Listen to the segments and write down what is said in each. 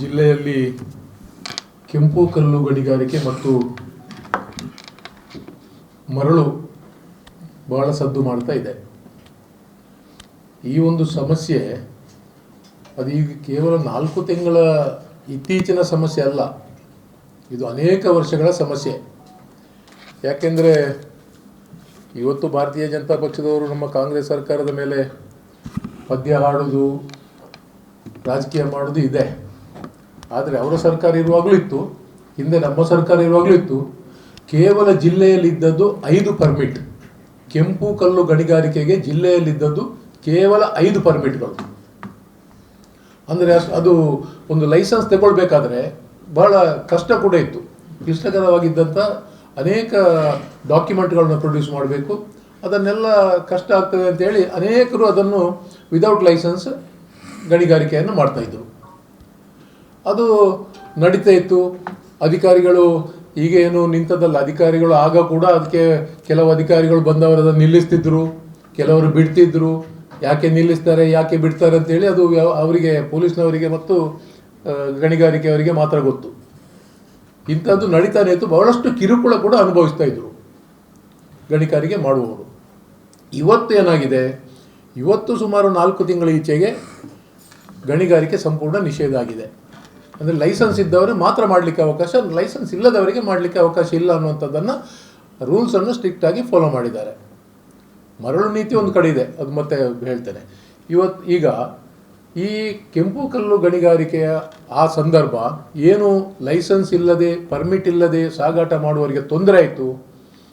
ಜಿಲ್ಲೆಯಲ್ಲಿ ಕೆಂಪು ಕಲ್ಲು ಗಣಿಗಾರಿಕೆ ಮತ್ತು ಮರಳು ಬಹಳ ಸದ್ದು ಮಾಡ್ತಾ ಇದೆ. ಈ ಒಂದು ಸಮಸ್ಯೆ ಅದು ಈಗ ಕೇವಲ ನಾಲ್ಕು ತಿಂಗಳ ಇತ್ತೀಚಿನ ಸಮಸ್ಯೆ ಅಲ್ಲ, ಇದು ಅನೇಕ ವರ್ಷಗಳ ಸಮಸ್ಯೆ. ಯಾಕೆಂದರೆ ಇವತ್ತು ಭಾರತೀಯ ಜನತಾ ಪಕ್ಷದವರು ನಮ್ಮ ಕಾಂಗ್ರೆಸ್ ಸರ್ಕಾರದ ಮೇಲೆ ಪದ್ಯ ಹಾಡೋದು, ರಾಜಕೀಯ ಮಾಡೋದು ಇದೆ. ಆದರೆ ಅವರ ಸರ್ಕಾರ ಇರುವಾಗಲೂ ಇತ್ತು, ಹಿಂದೆ ನಮ್ಮ ಸರ್ಕಾರ ಇರುವಾಗಲೂ ಇತ್ತು. ಕೇವಲ ಜಿಲ್ಲೆಯಲ್ಲಿದ್ದದ್ದು ಐದು ಪರ್ಮಿಟ್ ಕೆಂಪು ಕಲ್ಲು ಗಣಿಗಾರಿಕೆಗೆ ಜಿಲ್ಲೆಯಲ್ಲಿದ್ದದ್ದು ಕೇವಲ ಐದು ಪರ್ಮಿಟ್ಗಳು ಅಂದರೆ ಅಷ್ಟು ಅದು ಒಂದು ಲೈಸೆನ್ಸ್ ತಗೊಳ್ಬೇಕಾದ್ರೆ ಬಹಳ ಕಷ್ಟ ಕೂಡ ಇತ್ತು. ಕ್ಲಿಷ್ಟಕರವಾಗಿದ್ದಂಥ ಅನೇಕ ಡಾಕ್ಯುಮೆಂಟ್ಗಳನ್ನು ಪ್ರೊಡ್ಯೂಸ್ ಮಾಡಬೇಕು. ಅದನ್ನೆಲ್ಲ ಕಷ್ಟ ಆಗ್ತದೆ ಅಂತೇಳಿ ಅನೇಕರು ಅದನ್ನು ವಿದೌಟ್ ಲೈಸೆನ್ಸ್ ಗಣಿಗಾರಿಕೆಯನ್ನು ಮಾಡ್ತಾಯಿದ್ರು ಅದು ನಡೀತಾ ಇತ್ತು. ಅಧಿಕಾರಿಗಳು ಈಗ ಏನು ನಿಂತದಲ್ಲ ಅಧಿಕಾರಿಗಳು ಆಗ ಕೂಡ ಅದಕ್ಕೆ ಕೆಲವು ಅಧಿಕಾರಿಗಳು ಬಂದವರು ಅದನ್ನು ನಿಲ್ಲಿಸ್ತಿದ್ರು. ಕೆಲವರು ಬಿಡ್ತಿದ್ರು. ಯಾಕೆ ನಿಲ್ಲಿಸ್ತಾರೆ, ಯಾಕೆ ಬಿಡ್ತಾರೆ ಅಂತೇಳಿ ಅದು ಅವರಿಗೆ, ಪೊಲೀಸ್ನವರಿಗೆ ಮತ್ತು ಗಣಿಗಾರಿಕೆಯವರಿಗೆ ಮಾತ್ರ ಗೊತ್ತು. ಇಂಥದ್ದು ನಡೀತಾನೆ ಇತ್ತು. ಬಹಳಷ್ಟು ಕಿರುಕುಳ ಕೂಡ ಅನುಭವಿಸ್ತಾ ಇದ್ರು. ಗಣಿಗಾರಿಕೆ ಮಾಡುವವರು. ಇವತ್ತು ಏನಾಗಿದೆ? ಇವತ್ತು ಸುಮಾರು ನಾಲ್ಕು ತಿಂಗಳ ಈಚೆಗೆ ಗಣಿಗಾರಿಕೆ ಸಂಪೂರ್ಣ ನಿಷೇಧ ಆಗಿದೆ. ಅಂದರೆ ಲೈಸೆನ್ಸ್ ಇದ್ದವರಿಗೆ ಮಾತ್ರ ಮಾಡಲಿಕ್ಕೆ ಅವಕಾಶ ಲೈಸೆನ್ಸ್ ಇಲ್ಲದವರಿಗೆ ಮಾಡಲಿಕ್ಕೆ ಅವಕಾಶ ಇಲ್ಲ ಅನ್ನುವಂಥದ್ದನ್ನು ರೂಲ್ಸನ್ನು ಸ್ಟ್ರಿಕ್ಟಾಗಿ ಫಾಲೋ ಮಾಡಿದ್ದಾರೆ. ಮರಳು ನೀತಿ ಒಂದು ಕಡೆ ಇದೆ, ಅದು ಮತ್ತೆ ಹೇಳ್ತೇನೆ. ಇವತ್ತು ಈಗ ಈ ಕೆಂಪು ಕಲ್ಲು ಗಣಿಗಾರಿಕೆಯ ಆ ಸಂದರ್ಭ ಏನು ಲೈಸೆನ್ಸ್ ಇಲ್ಲದೆ ಪರ್ಮಿಟ್ ಇಲ್ಲದೆ ಸಾಗಾಟ ಮಾಡುವವರಿಗೆ ತೊಂದರೆ ಆಯಿತು,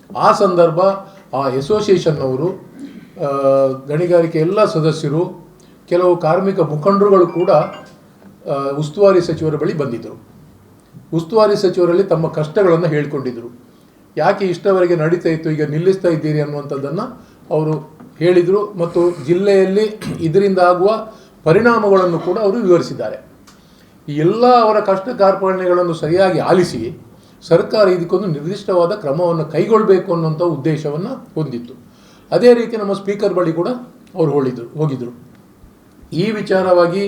ಆ ಸಂದರ್ಭ ಆ ಅಸೋಸಿಯೇಷನ್ನವರು ಗಣಿಗಾರಿಕೆ ಎಲ್ಲ ಸದಸ್ಯರು, ಕೆಲವು ಕಾರ್ಮಿಕ ಮುಖಂಡರುಗಳು ಕೂಡ ಉಸ್ತುವಾರಿ ಸಚಿವರ ಬಳಿ ಬಂದಿದ್ದರು. ಉಸ್ತುವಾರಿ ಸಚಿವರಲ್ಲಿ ತಮ್ಮ ಕಷ್ಟಗಳನ್ನು ಹೇಳಿಕೊಂಡಿದ್ದರು ಯಾಕೆ ಇಷ್ಟವರೆಗೆ ನಡೀತಾ ಇತ್ತು, ಈಗ ನಿಲ್ಲಿಸ್ತಾ ಇದ್ದೀರಿ ಅನ್ನುವಂಥದ್ದನ್ನು ಅವರು ಹೇಳಿದರು ಮತ್ತು ಜಿಲ್ಲೆಯಲ್ಲಿ ಇದರಿಂದ ಆಗುವ ಪರಿಣಾಮಗಳನ್ನು ಕೂಡ ಅವರು ವಿವರಿಸಿದ್ದಾರೆ. ಎಲ್ಲ ಅವರ ಕಷ್ಟ ಕಾರ್ಪಣ್ಯಗಳನ್ನು ಸರಿಯಾಗಿ ಆಲಿಸಿ ಸರ್ಕಾರ ಇದಕ್ಕೊಂದು ನಿರ್ದಿಷ್ಟವಾದ ಕ್ರಮವನ್ನು ಕೈಗೊಳ್ಳಬೇಕು ಅನ್ನುವಂಥ ಉದ್ದೇಶವನ್ನು ಹೊಂದಿತ್ತು. ಅದೇ ರೀತಿ ನಮ್ಮ ಸ್ಪೀಕರ್ ಬಳಿ ಕೂಡ ಅವರು ಹೋಳಿದ್ರು ಹೋಗಿದ್ದರು ಈ ವಿಚಾರವಾಗಿ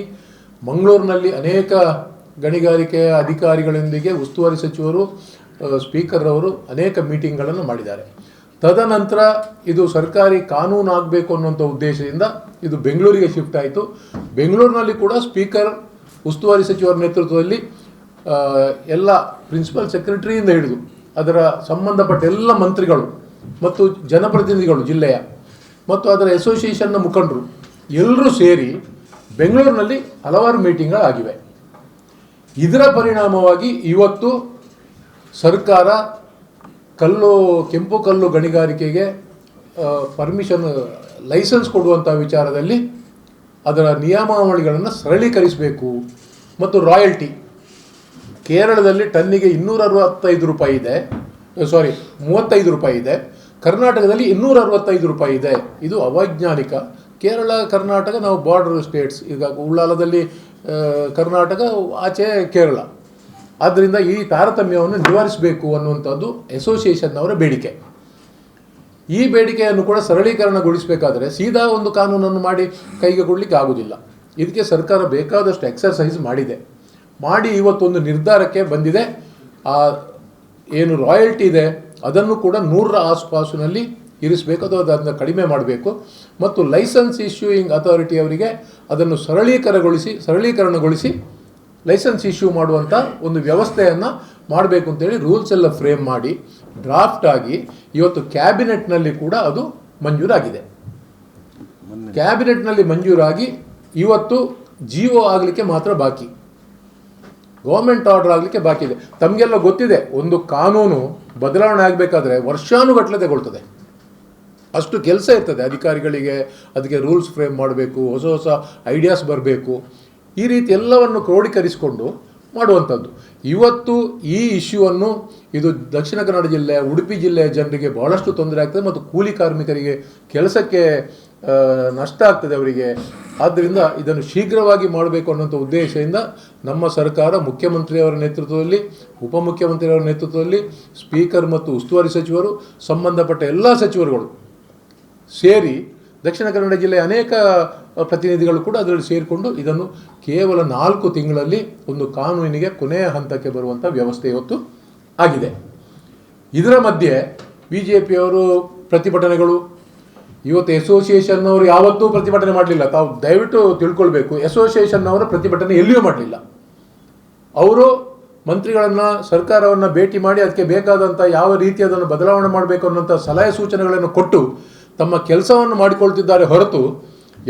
ಮಂಗಳೂರಿನಲ್ಲಿ ಅನೇಕ ಗಣಿಗಾರಿಕೆಯ ಅಧಿಕಾರಿಗಳೊಂದಿಗೆ ಉಸ್ತುವಾರಿ ಸಚಿವರು ಸ್ಪೀಕರ್ ಅವರು ಅನೇಕ ಮೀಟಿಂಗ್ಗಳನ್ನು ಮಾಡಿದ್ದಾರೆ. ತದನಂತರ ಇದು ಸರ್ಕಾರಿ ಕಾನೂನು ಆಗಬೇಕು ಅನ್ನುವಂಥ ಉದ್ದೇಶದಿಂದ ಇದು ಬೆಂಗಳೂರಿಗೆ ಶಿಫ್ಟ್ ಆಯಿತು. ಬೆಂಗಳೂರಿನಲ್ಲಿ ಕೂಡ ಸ್ಪೀಕರ್, ಉಸ್ತುವಾರಿ ಸಚಿವರ ನೇತೃತ್ವದಲ್ಲಿ ಎಲ್ಲ ಪ್ರಿನ್ಸಿಪಲ್ ಸೆಕ್ರೆಟರಿಯಿಂದ ಹಿಡಿದು ಅದರ ಸಂಬಂಧಪಟ್ಟ ಎಲ್ಲ ಮಂತ್ರಿಗಳು ಮತ್ತು ಜನಪ್ರತಿನಿಧಿಗಳು ಜಿಲ್ಲೆಯ ಮತ್ತು ಅದರ ಅಸೋಸಿಯೇಷನ್ನ ಮುಖಂಡರು ಎಲ್ಲರೂ ಸೇರಿ ಬೆಂಗಳೂರಿನಲ್ಲಿ ಹಲವಾರು ಮೀಟಿಂಗ್ಗಳಾಗಿವೆ ಇದರ ಪರಿಣಾಮವಾಗಿ ಇವತ್ತು ಸರ್ಕಾರ ಕಲ್ಲು, ಕೆಂಪು ಕಲ್ಲು ಗಣಿಗಾರಿಕೆಗೆ ಪರ್ಮಿಷನ್ ಲೈಸೆನ್ಸ್ ಕೊಡುವಂಥ ವಿಚಾರದಲ್ಲಿ ಅದರ ನಿಯಮಾವಳಿಗಳನ್ನು ಸರಳೀಕರಿಸಬೇಕು ಮತ್ತು ರಾಯಲ್ಟಿ ಕೇರಳದಲ್ಲಿ ಟನ್ನಿಗೆ ಇನ್ನೂರ ಅರವತ್ತೈದು ರೂಪಾಯಿ ಇದೆ. ಸಾರಿ ಮೂವತ್ತೈದು ರೂಪಾಯಿ ಇದೆ. ಕರ್ನಾಟಕದಲ್ಲಿ ಇನ್ನೂರ ಅರವತ್ತೈದು ರೂಪಾಯಿ ಇದೆ. ಇದು ಅವೈಜ್ಞಾನಿಕ ಕೇರಳ, ಕರ್ನಾಟಕ, ನಾವು ಬಾರ್ಡರ್ ಸ್ಟೇಟ್ಸ್ ಈಗ ಉಳ್ಳಾಲದಲ್ಲಿ ಕರ್ನಾಟಕ, ಆಚೆ ಕೇರಳ. ಆದ್ದರಿಂದ ಈ ತಾರತಮ್ಯವನ್ನು ನಿವಾರಿಸಬೇಕು ಅನ್ನುವಂಥದ್ದು ಅಸೋಸಿಯೇಷನ್ನವರ ಬೇಡಿಕೆ. ಈ ಬೇಡಿಕೆಯನ್ನು ಕೂಡ ಸರಳೀಕರಣಗೊಳಿಸಬೇಕಾದರೆ ಸೀದಾ ಒಂದು ಕಾನೂನನ್ನು ಮಾಡಿ ಕೈಗೆ ಕೊಡಲಿಕ್ಕೆ ಆಗುವುದಿಲ್ಲ ಇದಕ್ಕೆ ಸರ್ಕಾರ ಬೇಕಾದಷ್ಟು ಎಕ್ಸರ್ಸೈಸ್ ಮಾಡಿದೆ. ಮಾಡಿ ಇವತ್ತೊಂದು ನಿರ್ಧಾರಕ್ಕೆ ಬಂದಿದೆ. ಆ, ಏನು ರಾಯಲ್ಟಿ ಇದೆ, ಅದನ್ನು ಕೂಡ ನೂರರ ಆಸುಪಾಸಿನಲ್ಲಿ ಇರಿಸಬೇಕು ಅಥವಾ ಅದನ್ನು ಕಡಿಮೆ ಮಾಡಬೇಕು. ಮತ್ತು ಲೈಸೆನ್ಸ್ ಇಶ್ಯೂಯಿಂಗ್ ಅಥಾರಿಟಿ ಅವರಿಗೆ ಅದನ್ನು ಸರಳೀಕರಣಗೊಳಿಸಿ ಸರಳೀಕರಣಗೊಳಿಸಿ ಲೈಸೆನ್ಸ್ ಇಶ್ಯೂ ಮಾಡುವಂಥ ಒಂದು ವ್ಯವಸ್ಥೆಯನ್ನು ಮಾಡಬೇಕು ಅಂತೇಳಿ ರೂಲ್ಸ್ ಎಲ್ಲ ಫ್ರೇಮ್ ಮಾಡಿ ಡ್ರಾಫ್ಟ್ ಆಗಿ ಇವತ್ತು ಕ್ಯಾಬಿನೆಟ್ನಲ್ಲಿ ಕೂಡ ಅದು ಮಂಜೂರಾಗಿದೆ. ಕ್ಯಾಬಿನೆಟ್ನಲ್ಲಿ ಮಂಜೂರಾಗಿ ಇವತ್ತು ಜಿಒ ಆಗಲಿಕ್ಕೆ ಮಾತ್ರ ಬಾಕಿ. ಗೌರ್ಮೆಂಟ್ ಆರ್ಡರ್ ಆಗಲಿಕ್ಕೆ ಬಾಕಿ ಇದೆ. ತಮಗೆಲ್ಲ ಗೊತ್ತಿದೆ ಒಂದು ಕಾನೂನು ಬದಲಾವಣೆ ಆಗಬೇಕಾದ್ರೆ ವರ್ಷಾನುಗಟ್ಟಲೆ ತಗೊಳ್ತದೆ. ಅಷ್ಟು ಕೆಲಸ ಇರ್ತದೆ. ಅಧಿಕಾರಿಗಳಿಗೆ ಅದಕ್ಕೆ ರೂಲ್ಸ್ ಫ್ರೇಮ್ ಮಾಡಬೇಕು, ಹೊಸ ಹೊಸ ಐಡಿಯಾಸ್ ಬರಬೇಕು. ಈ ರೀತಿ ಎಲ್ಲವನ್ನು ಕ್ರೋಢೀಕರಿಸಿಕೊಂಡು ಮಾಡುವಂಥದ್ದು. ಇವತ್ತು ಈ ಇಶ್ಯೂವನ್ನು ಇದು ದಕ್ಷಿಣ ಕನ್ನಡ ಜಿಲ್ಲೆ, ಉಡುಪಿ ಜಿಲ್ಲೆಯ ಜನರಿಗೆ ಬಹಳಷ್ಟು ತೊಂದರೆ ಆಗ್ತದೆ ಮತ್ತು ಕೂಲಿ ಕಾರ್ಮಿಕರಿಗೆ ಕೆಲಸಕ್ಕೆ ನಷ್ಟ ಆಗ್ತದೆ ಅವರಿಗೆ. ಆದ್ದರಿಂದ ಇದನ್ನು ಶೀಘ್ರವಾಗಿ ಮಾಡಬೇಕು ಅನ್ನೋಂಥ ಉದ್ದೇಶದಿಂದ ನಮ್ಮ ಸರ್ಕಾರ ಮುಖ್ಯಮಂತ್ರಿಯವರ ನೇತೃತ್ವದಲ್ಲಿ, ಉಪಮುಖ್ಯಮಂತ್ರಿಯವರ ನೇತೃತ್ವದಲ್ಲಿ, ಸ್ಪೀಕರ್ ಮತ್ತು ಉಸ್ತುವಾರಿ ಸಚಿವರು, ಸಂಬಂಧಪಟ್ಟ ಎಲ್ಲ ಸಚಿವರುಗಳು ಸೇರಿ ದಕ್ಷಿಣ ಕನ್ನಡ ಜಿಲ್ಲೆಯ ಅನೇಕ ಪ್ರತಿನಿಧಿಗಳು ಕೂಡ ಅದರಲ್ಲಿ ಸೇರಿಕೊಂಡು ಇದನ್ನು ಕೇವಲ ನಾಲ್ಕು ತಿಂಗಳಲ್ಲಿ ಒಂದು ಕಾನೂನಿಗೆ ಕೊನೆಯ ಹಂತಕ್ಕೆ ಬರುವಂಥ ವ್ಯವಸ್ಥೆ ಇವತ್ತು ಆಗಿದೆ. ಇದರ ಮಧ್ಯೆ ಬಿ ಜೆ ಪಿಯವರು ಪ್ರತಿಭಟನೆಗಳು, ಇವತ್ತು ಅಸೋಸಿಯೇಷನ್ನವರು ಯಾವತ್ತೂ ಪ್ರತಿಭಟನೆ ಮಾಡಲಿಲ್ಲ. ತಾವು ದಯವಿಟ್ಟು ತಿಳ್ಕೊಳ್ಬೇಕು ಅಸೋಸಿಯೇಷನ್ ಅವರ ಪ್ರತಿಭಟನೆ ಎಲ್ಲಿಯೂ ಮಾಡಲಿಲ್ಲ. ಅವರು ಮಂತ್ರಿಗಳನ್ನು, ಸರ್ಕಾರವನ್ನು ಭೇಟಿ ಮಾಡಿ ಅದಕ್ಕೆ ಬೇಕಾದಂಥ ಯಾವ ರೀತಿ ಅದನ್ನು ಬದಲಾವಣೆ ಮಾಡಬೇಕು ಅನ್ನೋಂಥ ಸಲಹೆ ಸೂಚನೆಗಳನ್ನು ಕೊಟ್ಟು ತಮ್ಮ ಕೆಲಸವನ್ನು ಮಾಡಿಕೊಳ್ತಿದ್ದಾರೆ ಹೊರತು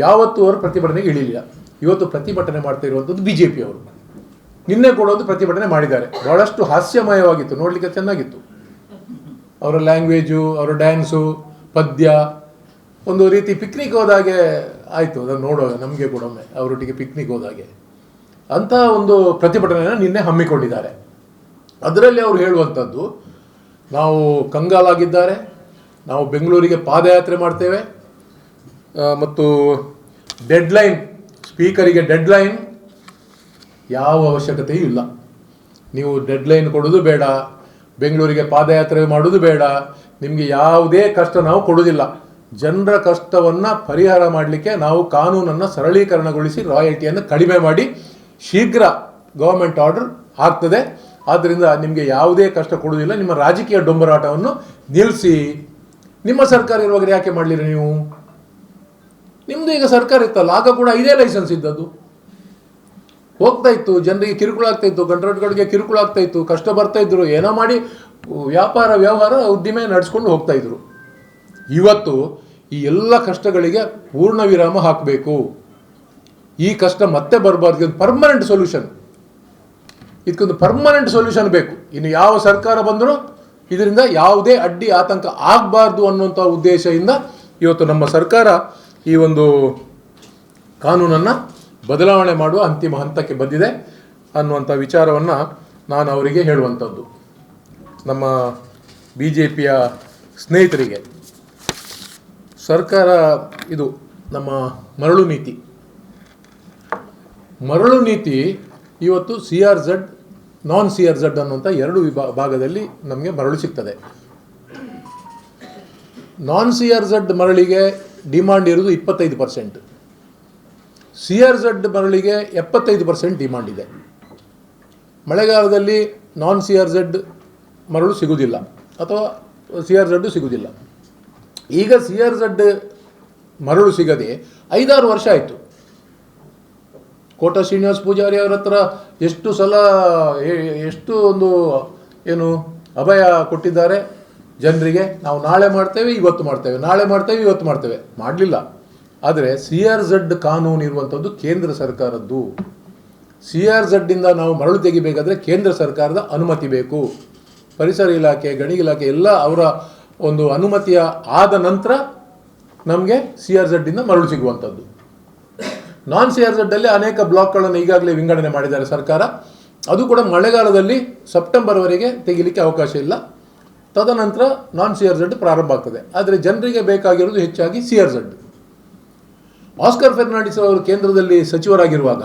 ಯಾವತ್ತೂ ಅವರು ಪ್ರತಿಭಟನೆಗೆ ಇಳಿಲಿಲ್ಲ. ಇವತ್ತು ಪ್ರತಿಭಟನೆ ಮಾಡ್ತಾ ಇರುವಂಥದ್ದು ಬಿ ಜೆ ಪಿಯವರು ನಿನ್ನೆ ಕೂಡ ಒಂದು ಪ್ರತಿಭಟನೆ ಮಾಡಿದ್ದಾರೆ. ಬಹಳಷ್ಟು ಹಾಸ್ಯಮಯವಾಗಿತ್ತು, ನೋಡಲಿಕ್ಕೆ ಚೆನ್ನಾಗಿತ್ತು. ಅವರ ಲ್ಯಾಂಗ್ವೇಜು ಅವರ ಡ್ಯಾನ್ಸು ಪದ್ಯ, ಒಂದು ರೀತಿ ಪಿಕ್ನಿಕ್ ಹೋದಾಗೆ ಆಯಿತು. ಅದನ್ನು ನೋಡೋ ನಮಗೆ ಕೂಡ ಒಮ್ಮೆ ಅವರೊಟ್ಟಿಗೆ ಪಿಕ್ನಿಕ್ ಹೋದಾಗೆ. ಅಂಥ ಒಂದು ಪ್ರತಿಭಟನೆಯನ್ನು ನಿನ್ನೆ ಹಮ್ಮಿಕೊಂಡಿದ್ದಾರೆ. ಅದರಲ್ಲಿ ಅವರು ಹೇಳುವಂಥದ್ದು, ನಾವು ಕಂಗಾಲಾಗಿದ್ದಾರೆ ನಾವು ಬೆಂಗಳೂರಿಗೆ ಪಾದಯಾತ್ರೆ ಮಾಡ್ತೇವೆ. ಮತ್ತು ಮತ್ತು ಡೆಡ್ಲೈನ್ ಸ್ಪೀಕರಿಗೆ ಡೆಡ್ಲೈನ್ ಯಾವ ಅವಶ್ಯಕತೆಯೂ ಇಲ್ಲ. ನೀವು ಡೆಡ್ಲೈನ್ ಕೊಡೋದು ಬೇಡ, ಬೆಂಗಳೂರಿಗೆ ಪಾದಯಾತ್ರೆ ಮಾಡೋದು ಬೇಡ, ನಿಮಗೆ ಯಾವುದೇ ಕಷ್ಟ ನಾವು ಕೊಡೋದಿಲ್ಲ. ಜನರ ಕಷ್ಟವನ್ನು ಪರಿಹಾರ ಮಾಡಲಿಕ್ಕೆ ನಾವು ಕಾನೂನನ್ನು ಸರಳೀಕರಣಗೊಳಿಸಿ ರಾಯಲ್ಟಿಯನ್ನು ಕಡಿಮೆ ಮಾಡಿ ಶೀಘ್ರ ಗೌರ್ಮೆಂಟ್ ಆರ್ಡರ್ ಆಗ್ತದೆ. ಆದ್ದರಿಂದ ನಿಮಗೆ ಯಾವುದೇ ಕಷ್ಟ ಕೊಡೋದಿಲ್ಲ, ನಿಮ್ಮ ರಾಜಕೀಯ ಡೊಂಬರಾಟವನ್ನು ನಿಲ್ಲಿಸಿ ನಿಮ್ಮ ಸರ್ಕಾರ ಇರುವಾಗ ಯಾಕೆ ಮಾಡಲಿಲ್ಲ ನೀವು? ನಿಮ್ಮದು ಈಗ ಸರ್ಕಾರ ಇತ್ತಲ್ಲ, ಆಗ ಕೂಡ ಇದೇ ಲೈಸೆನ್ಸ್ ಇದ್ದದ್ದು. ಹೋಗ್ತಾ ಇತ್ತು, ಜನರಿಗೆ ಕಿರುಕುಳ ಆಗ್ತಾ ಇತ್ತು ಗಂಟ್ರಟ್ಗಳಿಗೆ ಕಿರುಕುಳ ಆಗ್ತಾ ಇತ್ತು, ಕಷ್ಟ ಬರ್ತಾ ಇದ್ರು, ಏನೋ ಮಾಡಿ ವ್ಯಾಪಾರ, ವ್ಯವಹಾರ, ಉದ್ದಿಮೆ ನಡೆಸ್ಕೊಂಡು ಹೋಗ್ತಾ ಇದ್ರು. ಇವತ್ತು ಈ ಎಲ್ಲ ಕಷ್ಟಗಳಿಗೆ ಪೂರ್ಣ ವಿರಾಮ ಹಾಕಬೇಕು. ಈ ಕಷ್ಟ ಮತ್ತೆ ಬರಬಾರ್ದು, ಇದೊಂದು ಪರ್ಮನೆಂಟ್ ಸೊಲ್ಯೂಷನ್ ಇದಕ್ಕೊಂದು ಪರ್ಮನೆಂಟ್ ಸೊಲ್ಯೂಷನ್ ಬೇಕು. ಇನ್ನು ಯಾವ ಸರ್ಕಾರ ಬಂದರೂ ಇದರಿಂದ ಯಾವುದೇ ಅಡ್ಡಿ ಆತಂಕ ಆಗಬಾರ್ದು ಅನ್ನುವಂಥ ಉದ್ದೇಶದಿಂದ ಇವತ್ತು ನಮ್ಮ ಸರ್ಕಾರ ಈ ಒಂದು ಕಾನೂನನ್ನು ಬದಲಾವಣೆ ಮಾಡುವ ಅಂತಿಮ ಹಂತಕ್ಕೆ ಬಂದಿದೆ ಅನ್ನುವಂಥ ವಿಚಾರವನ್ನು ನಾನು ಅವರಿಗೆ ಹೇಳುವಂಥದ್ದು ನಮ್ಮ ಬಿ ಜೆ ಪಿಯ ಸ್ನೇಹಿತರಿಗೆ ಸರ್ಕಾರ ಇದು ನಮ್ಮ ಮರಳು ನೀತಿ. ಮರಳು ನೀತಿ ಇವತ್ತು C R Z non C R Z ಅನ್ನುವಂಥ ಎರಡು ವಿಭಾ ಭಾಗದಲ್ಲಿ ನಮಗೆ ಮರಳು ಸಿಗ್ತದೆ. ನಾನ್ ಸಿ ಆರ್ ಝಡ್ ಮರಳಿಗೆ ಡಿಮಾಂಡ್ ಇರೋದು ಇಪ್ಪತ್ತೈದು ಪರ್ಸೆಂಟ್ ಸಿ ಆರ್ ಝಡ್ ಮರಳಿಗೆ ಎಪ್ಪತ್ತೈದು ಪರ್ಸೆಂಟ್ ಡಿಮಾಂಡ್ ಇದೆ. ಮಳೆಗಾಲದಲ್ಲಿ ನಾನ್ ಸಿ ಆರ್ ಝಡ್ ಮರಳು ಸಿಗುವುದಿಲ್ಲ. ಅಥವಾ ಸಿ ಆರ್ ಝಡ್ಡು ಸಿಗುವುದಿಲ್ಲ. ಈಗ ಸಿ ಆರ್ ಝಡ್ ಮರಳು ಸಿಗದೆ ಐದಾರು ವರ್ಷ ಆಯಿತು. ಕೋಟ ಶ್ರೀನಿವಾಸ ಪೂಜಾರಿ ಅವರ ಹತ್ರ ಎಷ್ಟು ಸಲ ಎಷ್ಟು ಒಂದು ಏನು ಅಭಯ ಕೊಟ್ಟಿದ್ದಾರೆ ಜನರಿಗೆ, ನಾವು ನಾಳೆ ಮಾಡ್ತೇವೆ, ಇವತ್ತು ಮಾಡ್ತೇವೆ, ನಾಳೆ ಮಾಡ್ತೇವೆ, ಇವತ್ತು ಮಾಡ್ತೇವೆ. ಮಾಡಲಿಲ್ಲ. ಆದರೆ ಸಿ ಆರ್ ಝಡ್ ಕಾನೂನು ಇರುವಂಥದ್ದು ಕೇಂದ್ರ ಸರ್ಕಾರದ್ದು. ಸಿ ಆರ್ ಝಡ್ಡಿಂದ ನಾವು ಮರಳು ತೆಗಿಬೇಕಾದ್ರೆ ಕೇಂದ್ರ ಸರ್ಕಾರದ ಅನುಮತಿ ಬೇಕು. ಪರಿಸರ ಇಲಾಖೆ ಗಣಿ ಇಲಾಖೆ ಎಲ್ಲ ಅವರ ಒಂದು ಅನುಮತಿಯ ಆದ ನಂತರ ನಮಗೆ ಸಿ ಆರ್ ಝಡ್ಡಿಂದ ಮರಳು ಸಿಗುವಂಥದ್ದು ನಾನ್ ಸಿ ಆರ್ ಝಡ್ಡಲ್ಲಿ ಅನೇಕ ಬ್ಲಾಕ್ಗಳನ್ನು ಈಗಾಗಲೇ ವಿಂಗಡಣೆ ಮಾಡಿದ್ದಾರೆ ಸರ್ಕಾರ. ಅದು ಕೂಡ ಮಳೆಗಾಲದಲ್ಲಿ ಸೆಪ್ಟೆಂಬರ್ವರೆಗೆ ತೆಗಿಲಿಕ್ಕೆ ಅವಕಾಶ ಇಲ್ಲ. ತದನಂತರ ನಾನ್ ಸಿ ಆರ್ ಝಡ್ ಪ್ರಾರಂಭ ಆಗ್ತದೆ. ಆದರೆ ಜನರಿಗೆ ಬೇಕಾಗಿರೋದು ಹೆಚ್ಚಾಗಿ C R Z. Oscar Fernandes ಅವರು ಕೇಂದ್ರದಲ್ಲಿ ಸಚಿವರಾಗಿರುವಾಗ